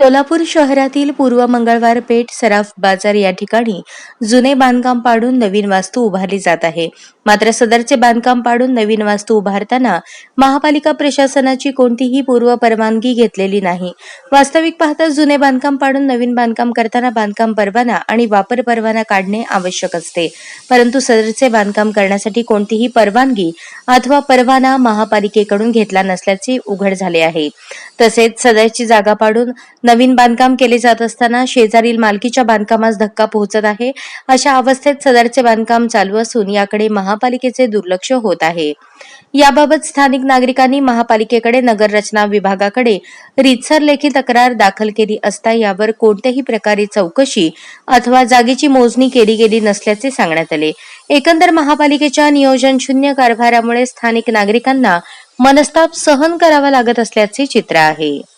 सोलापूर शहरातील पूर्व मंगळवार पेठ सराफ बाजार या ठिकाणी जुने बांधकाम पाडून नवीन वास्तू उभारली जात आहे. मात्र सदरचे बांधकाम पाडून नवीन वास्तू उभारताना महापालिका प्रशासनाची कोणतीही पूर्व परवानगी घेतलेली नाही. वास्तविक पाहता जुने बांधकाम पाडून नवीन बांधकाम करताना बांधकाम परवाना आणि वापर परवाना काढणे आवश्यक असते. परंतु सदरचे बांधकाम करण्यासाठी कोणतीही परवानगी अथवा परवाना महापालिकेकडून घेतला नसल्याचे उघड झाले आहे. तसेच सदरची जागा पाडून नवीन बांधकाम केले जात असताना शेजारील मालकीच्या बांधकामास धक्का पोहोचत आहे. अशा अवस्थेत सदरचे बांधकाम चालू असून याकडे महापालिकेचे दुर्लक्ष होत आहे. याबाबत स्थानिक नागरिकांनी महापालिकेकडे नगर रचना विभागाकडे रितसर लेखी तक्रार दाखल केली असता यावर कोणत्याही प्रकारे चौकशी अथवा जागेची मोजणी केली गेली नसल्याचे सांगण्यात आले. एकंदर महापालिकेच्या नियोजन शून्य कारभारामुळे स्थानिक नागरिकांना मनस्ताप सहन करावा लागत असल्याचे चित्र आहे.